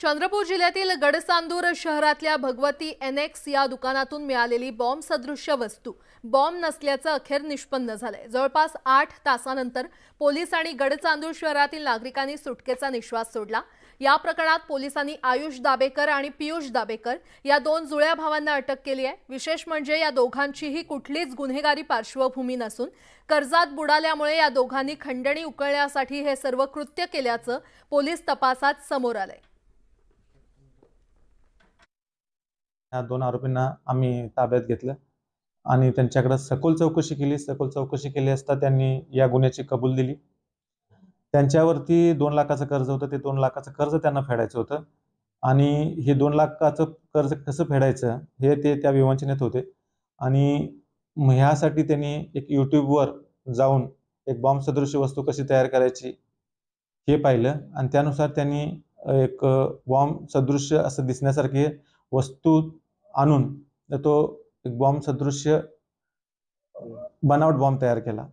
चंद्रपूर जिल्ह्यातील गडचांदूर शहरातल्या भगवती एनएक्स या दुकानातून मिळालेली बॉम्ब सदृश्य वस्तू. बॉम्ब नसल्याचं अखेर निष्पन्न झालंय. जवळपास आठ तासानंतर पोलीस आणि गडचांदूर शहरातील नागरिकांनी सुटकेचा निश्वास सोडला. या प्रकरणात पोलिसांनी आयुष दाबेकर आणि पियुष दाबेकर या दोन जुळ्या भावांना अटक केली आहे. विशेष म्हणजे या दोघांचीही कुठलीच गुन्हेगारी पार्श्वभूमी नसून कर्जात बुडाल्यामुळे या दोघांनी खंडणी उकळण्यासाठी हे सर्व कृत्य केल्याचं पोलीस तपासात समोर आलंय. या दोन आरोपींना आम्ही ताब्यात घेतलं. आणि त्यांच्याकडे सखोल चौकशी केली. सखोल चौकशी केली असता त्यांनी या गुन्ह्याची कबूल दिली. त्यांच्यावरती दोन लाखाचं कर्ज होतं. ते दोन लाखाचं कर्ज त्यांना फेडायचं होतं. आणि हे दोन लाखाचं कर्ज कसं फेडायचं हे ते त्या विवंचनेत होते. आणि ह्यासाठी त्यांनी एक यूट्यूबवर जाऊन एक बॉम्ब सदृश्य वस्तू कशी तयार करायची हे पाहिलं. आणि त्यानुसार त्यांनी एक बॉम्ब सदृश्य असं दिसण्यासारखी वस्तू आणून तो एक बॉम्ब सदृश्य बनावट बॉम्ब तयार केला.